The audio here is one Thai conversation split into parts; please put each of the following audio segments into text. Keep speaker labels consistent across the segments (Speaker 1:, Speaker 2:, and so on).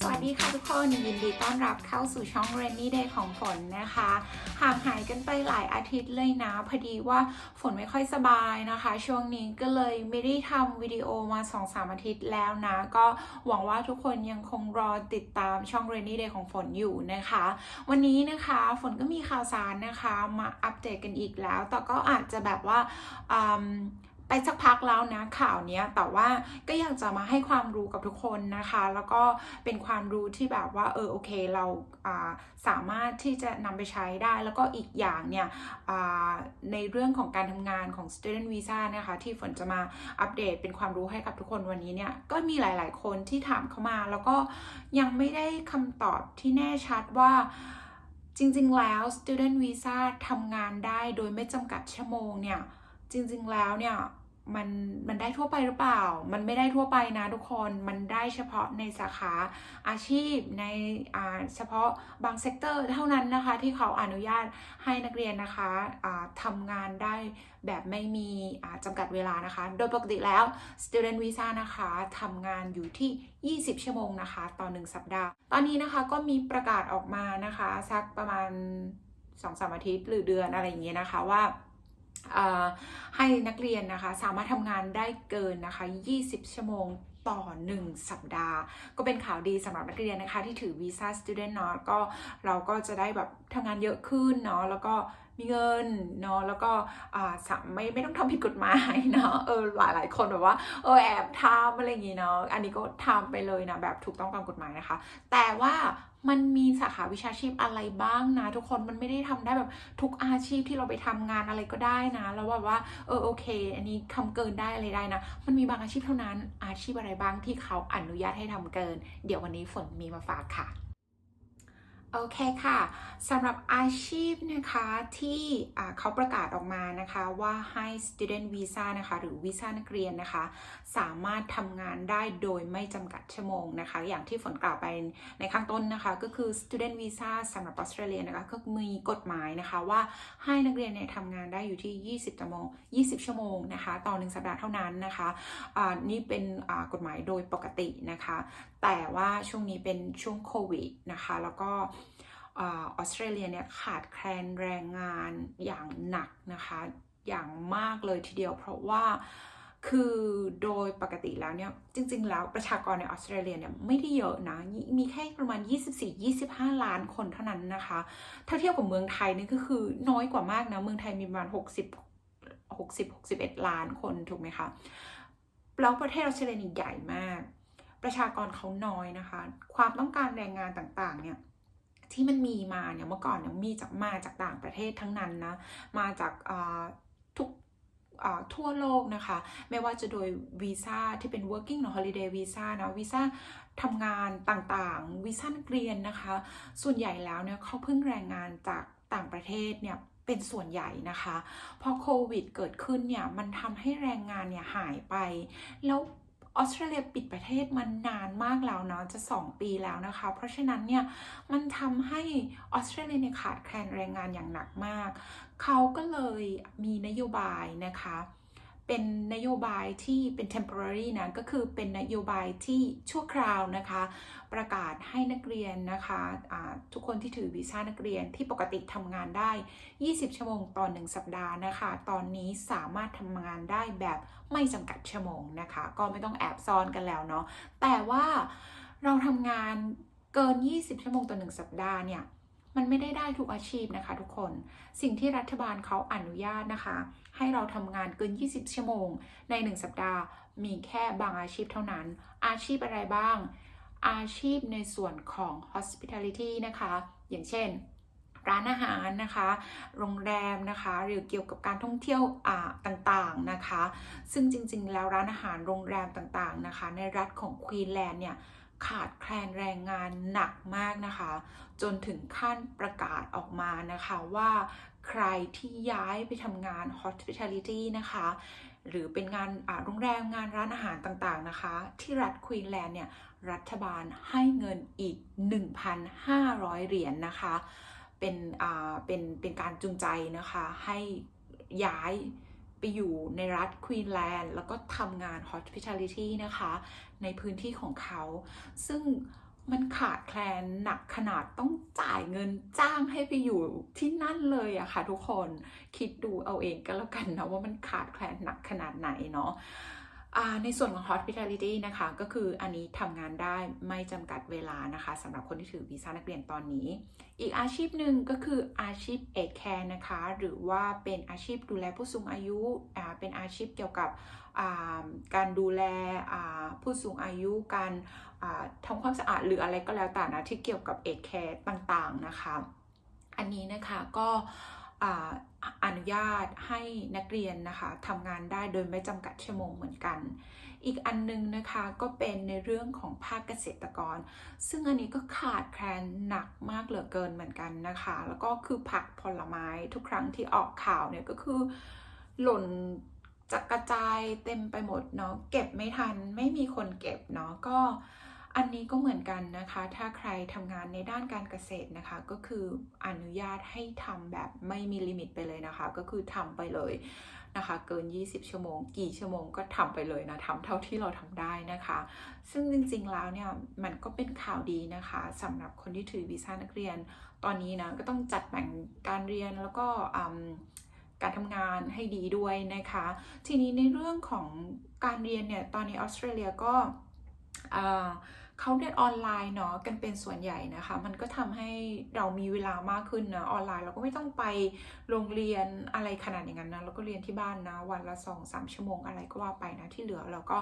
Speaker 1: สวัสดีค่ะทุกคนยินดีต้อนรับเข้าสู่ช่อง Rainy Day ของฝนนะคะ ห่างหายกันไปหลายอาทิตย์เลยนะ พอดีว่าฝนไม่ค่อยสบายนะคะ ช่วงนี้ก็เลยไม่ได้ทำวิดีโอมา 2-3 อาทิตย์แล้วนะ ก็หวังว่าทุกคนยังคงรอติดตามช่อง Rainy Day ของฝนอยู่นะคะ วันนี้นะคะฝนก็มีข่าวสารนะคะ มาอัปเดตกันอีกแล้ว แต่ก็อาจจะแบบว่า ไปสักพักแล้วนะข่าวนี้แต่ว่าก็อยากจะมาให้ความรู้กับทุกคนนะคะ แล้วก็เป็นความรู้ที่แบบว่าเออโอเคเราสามารถที่จะนำไปใช้ได้ แล้วก็อีกอย่างเนี่ยในเรื่องของการทำงานของ student visa นะคะที่ฝนจะมาอัปเดตเป็นความรู้ให้กับทุกคนวันนี้เนี่ยก็มีหลาย ๆ คนที่ถามเข้ามา แล้วก็ยังไม่ได้คำตอบที่แน่ชัดว่าจริง ๆ แล้ว student visa ทำงานได้โดยไม่จำกัดชั่วโมงเนี่ย จริง ๆ แล้วเนี่ย มันมันได้ทั่วไปหรือเปล่า มันไม่ได้ทั่วไปนะทุกคน มันได้เฉพาะในสาขาอาชีพในอ่าเฉพาะบางเซกเตอร์เท่านั้นนะคะที่เขาอนุญาตให้นักเรียนนะคะอ่าทำงานได้แบบไม่มีอ่าจำกัดเวลานะคะ โดยปกติแล้ว student visa นะคะทำงานอยู่ที่ 20 ชั่วโมงนะคะ ต่อ 1 สัปดาห์ ตอนนี้นะคะก็มีประกาศออกมานะคะ สักประมาณ 2-3 อาทิตย์หรือเดือนอะไรอย่างเงี้ยนะคะว่าอ่า ให้นักเรียนนะคะสามารถทำงานได้เกินนะคะ 20 ชั่วโมงต่อ 1 สัปดาห์ ก็เป็นข่าวดีสำหรับนักเรียนนะคะ ที่ถือวีซ่า student เนาะก็เราก็จะได้แบบทำงานเยอะขึ้นเนาะแล้วก็มีเงินเนาะแล้วก็สามไม่ไม่ต้องทำผิดกฎหมายเนาะเออหลายหลายคนแบบว่าเออแอบทำอะไรอย่างงี้เนาะอันนี้ก็ทำไปเลยนะแบบถูกต้องตามกฎหมายนะคะ แต่ว่า มันมีสาขาวิชาชีพอะไรบ้างนะ ทุกคนมันไม่ได้ทำได้แบบทุกอาชีพที่เราไปทำงานอะไรก็ได้นะ แล้วแบบว่าเออโอเค อันนี้ทำเกินได้อะไรได้นะ มันมีบางอาชีพเท่านั้นอาชีพอะไรบ้างที่เขาอนุญาตให้ทำเกิน เดี๋ยววันนี้ฝนมีมาฝากค่ะ โอเคค่ะสำหรับอาชีพนะคะที่เขาประกาศออกมานะคะว่าให้ student visa นะคะหรือวีซ่านักเรียนนะคะ สามารถทำงานได้โดยไม่จำกัดชั่วโมงนะคะ อย่างที่ฝนกล่าวไปในข้างต้นนะคะ ก็คือ student visa สำหรับออสเตรเลียนะคะก็มีกฎหมายนะคะว่าให้นักเรียนเนี่ยทำงานได้อยู่ที่ 20ชั่วโมง 20 ชั่วโมงนะคะต่อหนึ่งสัปดาห์เท่านั้นนะคะอ่านี่เป็นกฎหมายโดยปกตินะคะ แต่ว่าช่วงนี้เป็นช่วงโควิดนะคะแล้วก็ ออสเตรเลียเนี่ยขาดแคลนแรงงานอย่างหนักนะคะ อย่างมากเลยทีเดียว เพราะว่าคือโดยปกติแล้วเนี่ยจริง ๆ แล้วประชากรในออสเตรเลียเนี่ยไม่ได้เยอะนะ มีแค่ประมาณ 24-25 ล้านคนเท่านั้นนะคะ ถ้าเทียบกับเมืองไทยนี่ก็คือน้อยกว่ามากนะ เมืองไทยมีประมาณ 60 60 61 ล้านคนถูกไหมคะแล้วประเทศออสเตรเลียใหญ่มาก ประชากรเขาน้อยนะคะ ความต้องการแรงงานต่างๆเนี่ย ที่มันมีมาเนี่ยเมื่อก่อนเนี่ยมีจากมาจากต่างประเทศทั้งนั้นนะมาจากทุกทั่วโลกนะคะ ไม่ว่าจะโดยวีซ่าที่เป็น working หรือ holiday visa นะวีซ่าทำงานต่างๆวีซ่านักเรียนนะคะ ส่วนใหญ่แล้วเนี่ยเขาพึ่งแรงงานจากต่างประเทศเนี่ยเป็นส่วนใหญ่นะคะ พอโควิดเกิดขึ้นเนี่ยมันทำให้แรงงานเนี่ยหายไป แล้ว ออสเตรเลียปิดประเทศมันนานมากแล้วเนาะจะ 2 ปีแล้วนะคะ เพราะฉะนั้นเนี่ยมันทำให้ออสเตรเลียเนี่ยขาดแคลนแรงงานอย่างหนักมาก เขาก็เลยมีนโยบายนะคะ เป็นนโยบายที่เป็น temporary นะก็คือเป็นนโยบายที่ชั่วคราวนะคะ ประกาศให้นักเรียนนะคะอ่าทุกคนที่ถือวีซ่านักเรียนที่ปกติทำงานได้ 20 ชั่วโมงต่อ1สัปดาห์นะคะ ตอนนี้สามารถทำงานได้แบบไม่จำกัดชั่วโมงนะคะ ก็ไม่ต้องแอบซ่อนกันแล้วเนาะแต่ว่าเราทำงานเกิน 20 ชั่วโมงต่อ1สัปดาห์เนี่ยมันไม่ได้ได้ทุกอาชีพนะคะ ทุกคนสิ่งที่รัฐบาลเขาอนุญาตนะคะ ให้เราทำงานเกิน 20 ชั่วโมง ใน 1 สัปดาห์ มีแค่บางอาชีพเท่านั้น อาชีพอะไรบ้าง อาชีพในส่วนของ hospitality นะคะ อย่างเช่น ร้านอาหารนะคะ โรงแรมนะคะ หรือเกี่ยวกับการท่องเที่ยวอ่าต่างๆนะคะ ซึ่งจริงๆ แล้วร้านอาหารโรงแรมต่างๆนะคะ ในรัฐของควีนแลนด์เนี่ยขาดแคลนแรงงานหนักมากนะคะ จนถึงขั้นประกาศออกมานะคะว่า ใครที่ย้ายไปทำงาน hospitality นะคะ หรือเป็นงานโรงแรมงานร้านอาหารต่างๆนะคะ ที่รัฐควีนแลนด์เนี่ย รัฐบาลให้เงินอีก 1,500 เหรียญนะคะ เป็นเป็นเป็นการจูงใจนะคะ ให้ย้ายไปอยู่ในรัฐควีนแลนด์แล้วก็ทำงาน hospitality นะคะ ในพื้นที่ของเขา ซึ่ง มันขาดแคลนหนักขนาดต้องจ่ายเงินจ้างให้ไปอยู่ที่นั่นเลยอะค่ะทุกคนคิดดูเอาเองก็แล้วกันนะว่ามันขาดแคลนหนักขนาดไหนเนาะ ในส่วนของ hospitality นะคะก็คืออันนี้ทำงานได้ไม่จำกัดเวลานะคะสำหรับคนที่ถือวีซ่านักเรียนตอนนี้ อีกอาชีพหนึ่งก็คืออาชีพเอดแคร์นะคะ หรือว่าเป็นอาชีพดูแลผู้สูงอายุ เป็นอาชีพเกี่ยวกับการดูแลผู้สูงอายุ การทำความสะอาดหรืออะไรก็แล้วแต่นะที่เกี่ยวกับเอดแคร์ต่างๆนะคะ อันนี้นะคะก็ อนุญาตให้นักเรียนนะคะทำงานได้โดยไม่จำกัดชั่วโมงเหมือนกัน อีกอันนึงนะคะก็เป็นในเรื่องของภาคเกษตรกร ซึ่งอันนี้ก็ขาดแคลนหนักมากเหลือเกินเหมือนกันนะคะ แล้วก็คือผักผลไม้ทุกครั้งที่ออกข่าวเนี่ยก็คือหล่นจะกระจายเต็มไปหมดเนาะเก็บไม่ทันไม่มีคนเก็บเนาะก็ อันนี้ก็เหมือนกันนะคะ ถ้าใครทำงานในด้านการเกษตรนะคะ ก็คืออนุญาตให้ทำแบบไม่มีลิมิตไปเลยนะคะ ก็คือทำไปเลยนะคะ เกิน 20 ชั่วโมง กี่ชั่วโมงก็ทำไปเลยนะทำเท่าที่เราทำได้นะคะ ซึ่งจริงๆแล้วเนี่ยมันก็เป็นข่าวดีนะคะสำหรับคนที่ถือวีซ่านักเรียน ตอนนี้นะก็ต้องจัดแบ่งการเรียนแล้วก็การทำงานให้ดีด้วยนะคะ ทีนี้ในเรื่องของการเรียนเนี่ยตอนนี้ออสเตรเลียก็อ่า เขาเรียนออนไลน์เนาะกันเป็นส่วนใหญ่นะคะ มันก็ทำให้เรามีเวลามากขึ้นนะออนไลน์เราก็ไม่ต้องไปโรงเรียนอะไรขนาดอย่างนั้นนะเราก็เรียนที่บ้านนะวันละ2อสชั่วโมงอะไรก็ว่าไปนะที่เหลือเราก็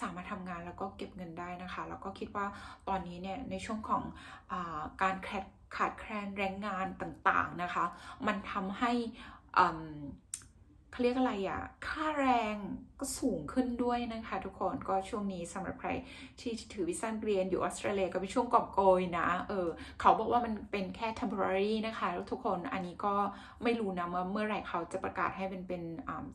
Speaker 1: สามารถทำงานแล้วก็เก็บเงินได้นะคะ แล้วก็คิดว่าตอนนี้เนี่ยในช่วงของอาการขาดแคลนแรงงานต่างๆนะคะ มันทำให้อื เขาเรียกอะไรอะค่าแรงก็สูงขึ้นด้วยนะคะทุกคนก็ช่วงนี้สำหรับใครที่ถือวิสันเรียนอยู่ออสเตรเลียก็เป็นช่วงกอบโกยนะเออเขาบอกว่ามันเป็นแค่ temporary นะคะแล้วทุกคนอันนี้ก็ไม่รู้นะว่าเมื่อไหร่เขาจะประกาศให้เป็นเป็น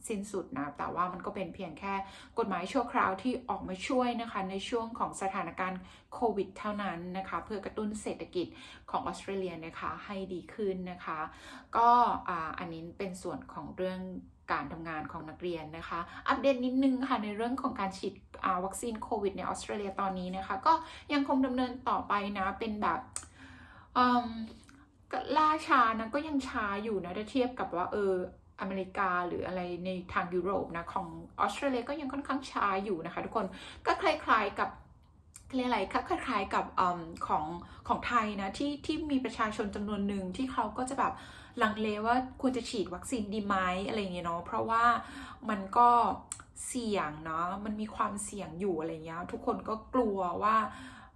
Speaker 1: สิ้นสุดนะแต่ว่ามันก็เป็นเพียงแค่กฎหมายชั่วคราวที่ออกมาช่วยนะคะในช่วงของสถานการณ์ โควิดเท่านั้นนะคะเพื่อกระตุ้นเศรษฐกิจของออสเตรเลียนะคะให้ดีขึ้นนะคะ ก็อันนี้เป็นส่วนของเรื่องการทำงานของนักเรียนนะคะ อัปเดตนิดนึงค่ะในเรื่องของการฉีดวัคซีนโควิดในออสเตรเลียตอนนี้นะคะ ก็ยังคงดำเนินต่อไปนะเป็นแบบล่าช้านะก็ยังช้าอยู่นะถ้าเทียบกับว่าเอออเมริกาหรืออะไรในทางยุโรปนะ ของออสเตรเลียก็ยังค่อนข้างช้าอยู่นะคะทุกคนก็คล้ายๆกับ เรียกอะไรคะคล้ายๆกับอของของไทยนะที่ที่มีประชาชนจำนวนหนึ่งที่เขาก็จะแบบลังเลว่าควรจะฉีดวัคซีนดีไหมอะไรอย่างเงี้ยเนาะเพราะว่ามันก็เสี่ยงเนาะมันมีความเสี่ยงอยู่อะไรเงี้ยทุกคนก็กลัวว่า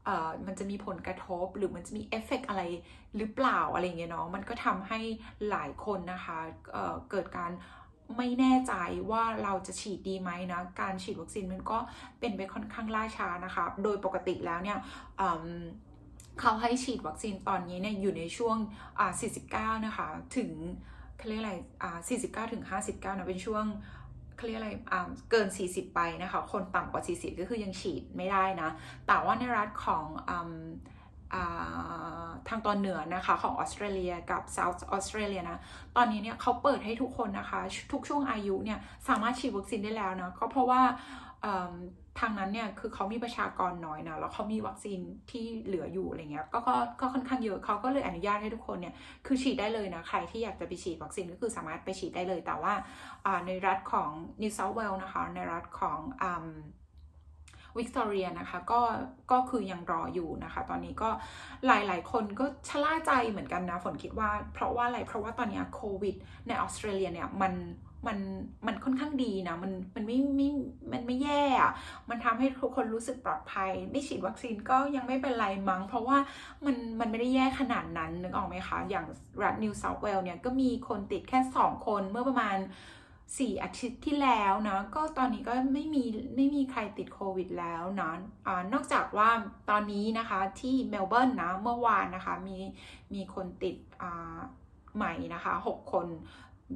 Speaker 1: เออมันจะมีผลกระทบหรือมันจะมีเอฟเฟกอะไรหรือเปล่าอะไรเงี้ยเนาะมันก็ทำให้หลายคนนะคะเเกิดการ ไม่แน่ใจว่าเราจะฉีดดีไหมนะ การฉีดวัคซีนมันก็เป็นไปค่อนข้างล่าช้านะคะ โดยปกติแล้วเนี่ยเขาให้ฉีดวัคซีนตอนนี้เนี่ยอยู่ในช่วง 49 นะคะ ถึงเขาเรียกอะไร49 ถึง 59 นะ เป็นช่วงเขาเรียกอะไรเกิน 40 ไปนะคะ คนต่ำกว่า 40 ก็คือยังฉีดไม่ได้นะ แต่ว่าในรัฐของอ ทางตอนเหนือนะคะของออสเตรเลียกับเซาท์ออสเตรเลียนะ ตอนนี้เนี่ยเขาเปิดให้ทุกคนนะคะ ทุกช่วงอายุเนี่ยสามารถฉีดวัคซีนได้แล้วนะ ก็เพราะว่าทางนั้นเนี่ยคือเขามีประชากรน้อยนะแล้วเขามีวัคซีนที่เหลืออยู่อะไรเงี้ยก็ก็ค่อนข้างเยอะเขาก็เลยอนุญาตให้ทุกคนเนี่ยคือฉีดได้เลยนะใครที่อยากจะไปฉีดวัคซีนก็คือสามารถไปฉีดได้เลย แต่ว่าในรัฐของ New South Wales นะคะในรัฐของ วิกตอเรียนะคะก็ก็คือยังรออยู่นะคะ ตอนนี้ก็หลายๆ คนก็ชะล่าใจเหมือนกันนะ ฝนคิดว่าเพราะว่าอะไร เพราะว่าตอนนี้โควิดในออสเตรเลียเนี่ยมันมันมันค่อนข้างดีนะ มันมันไม่ไม่มันไม่แย่อะมันทำให้ทุกคนรู้สึกปลอดภัยไม่ฉีดวัคซีนก็ยังไม่เป็นไรมั้ง เพราะว่ามันมันไม่ได้แย่ขนาดนั้นนึกออกไหมคะ อย่างรัฐนิวเซาท์เวลเนี่ยก็มีคนติดแค่ 2 คนเมื่อประมาณ สี่อาทิตย์ที่แล้วนะก็ตอนนี้ก็ไม่มีไม่มีใครติดโควิดแล้วนะอ่านอกจากว่าตอนนี้นะคะที่เมลเบิร์นนะเมื่อวานนะคะมีมีคนติดใหม่นะคะหกคน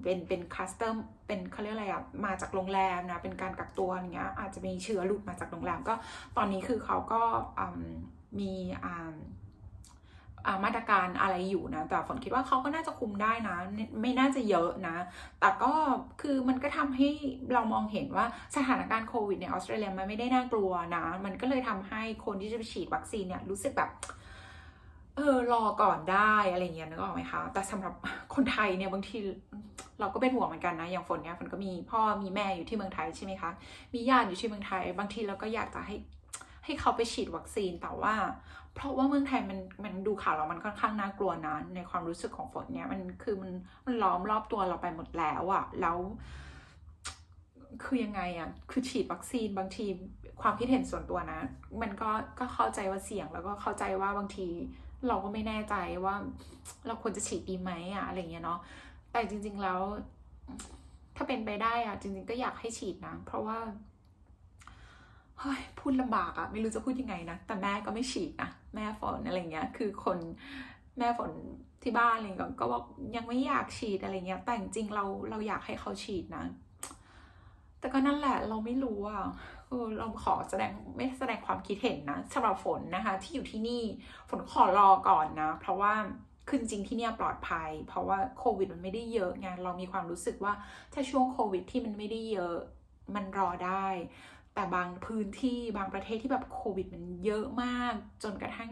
Speaker 1: เป็นเป็นคลัสเตอร์เป็นเขาเรียกอะไรอะมาจากโรงแรมนะเป็นการกักตัวอย่างเงี้ยอาจจะมีเชื้อหลุดมาจากโรงแรมก็ตอนนี้คือเขาก็มีอ่า มาตรการอะไรอยู่นะ แต่ฝนคิดว่าเขาก็น่าจะคุมได้นะ ไม่น่าจะเยอะนะ แต่ก็คือมันก็ทำให้เรามองเห็นว่าสถานการณ์โควิดในออสเตรเลียมันไม่ได้น่ากลัวนะ มันก็เลยทำให้คนที่จะไปฉีดวัคซีนเนี่ยรู้สึกแบบเออรอก่อนได้อะไรเงี้ยนึกออกไหมคะ แต่สำหรับคนไทยเนี่ยบางทีเราก็เป็นห่วงเหมือนกันนะ อย่างฝนเนี่ยฝนก็มีพ่อมีแม่อยู่ที่เมืองไทยใช่ไหมคะ มีญาติอยู่ที่เมืองไทย บางทีเราก็อยากจะให้ ให้เขาไปฉีดวัคซีนแต่ว่า เพราะว่าเมืองไทยมันมันดูข่าวเรามันค่อนข้างน่ากลัวนะในความรู้สึกของฝนเนี่ยมันคือมันมันล้อมรอบตัวเราไปหมดแล้วอะแล้วคือยังไงอะคือฉีดวัคซีนบางทีความคิดเห็นส่วนตัวนะ มันก็ก็เข้าใจว่าเสี่ยงแล้วก็เข้าใจว่าบางทีเราก็ไม่แน่ใจว่าเราควรจะฉีดดีไหมอะอะไรเงี้ยเนาะแต่จริง ๆแล้ว ถ้าเป็นไปได้อะจริง ๆ ก็อยากให้ฉีดนะ เพราะว่า พูดลำบากอะไม่รู้จะพูดยังไงนะ แต่แม่ก็ไม่ฉีดนะ แม่ฝนอะไรเงี้ย คือคนแม่ฝนที่บ้านอะไรเงี้ยก็บอกยังไม่อยากฉีดอะไรเงี้ย แต่จริงเราเราอยากให้เขาฉีดนะ แต่ก็นั่นแหละเราไม่รู้อะเออเราขอแสดงไม่แสดงความคิดเห็นนะสำหรับฝนนะคะ ที่อยู่ที่นี่ฝนขอรอก่อนนะ เพราะว่าคือจริงที่เนี่ยปลอดภัย เพราะว่าโควิดมันไม่ได้เยอะไงเรามีความรู้สึกว่าถ้าช่วงโควิดที่มันไม่ได้เยอะมันรอได้ แต่บางพื้นที่บางประเทศที่แบบโควิดมันเยอะมาก จนกระทั่ง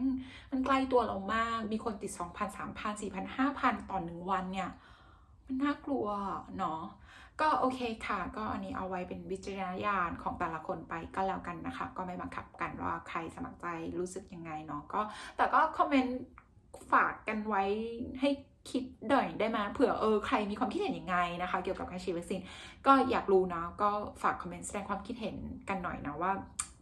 Speaker 1: มันใกล้ตัวเรามาก มีคนติด 2,000 3,000 4,000 5,000 ต่อหนึ่งวันเนี่ย มันน่ากลัวเนาะก็โอเคค่ะ ก็อันนี้เอาไว้เป็นวิจารณญาณของแต่ละคนไปก็แล้วกันนะคะ ก็ไม่บังคับกันว่าใครสมัครใจรู้สึกยังไงเนาะก็แต่ก็คอมเมนต์ฝากกันไว้ให้ คิดหน่อยได้ไหมเผื่อเออใครมีความคิดเห็นยังไงนะคะ เกี่ยวกับการฉีดวัคซีนก็อยากรู้นะก็ฝากคอมเมนต์แสดงความคิดเห็นกันหน่อยนะว่า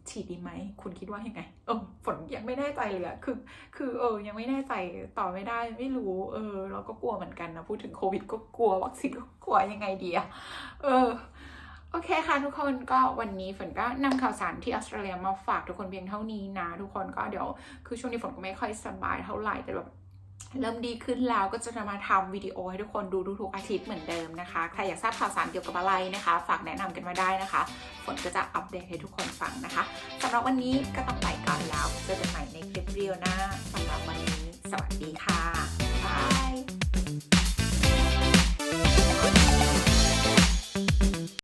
Speaker 1: ฉีดดีไหม คุณคิดว่ายังไงเออฝนยังไม่แน่ใจเลยอะคือ คือเออ ยังไม่แน่ใจต่อไม่ได้ ไม่รู้ เออ เราก็กลัวเหมือนกันนะ พูดถึงโควิดก็กลัว วัคซีนก็กลัวยังไงดีอะเออ โอเคค่ะทุกคน ก็วันนี้ฝนก็นำข่าวสารที่ออสเตรเลียมาฝากทุกคนเพียงเท่านี้นะ ทุกคนก็เดี๋ยว คือช่วงนี้ฝนก็ไม่ค่อยสบายเท่าไหร่ แต่แบบ เริ่มดีขึ้นแล้วก็จะมาทำวิดีโอให้ทุกคนดูทุกๆอาทิตย์เหมือนเดิมนะคะ ใครอยากทราบข่าวสารเกี่ยวกับอะไรนะคะ ฝากแนะนำกันมาได้นะคะ ฝนก็จะอัปเดตให้ทุกคนฟังนะคะสำหรับวันนี้ก็ต้องไปก่อนแล้วเจอกันใหม่ในคลิปเรียวหน้าสำหรับวันนี้ สวัสดีค่ะบาย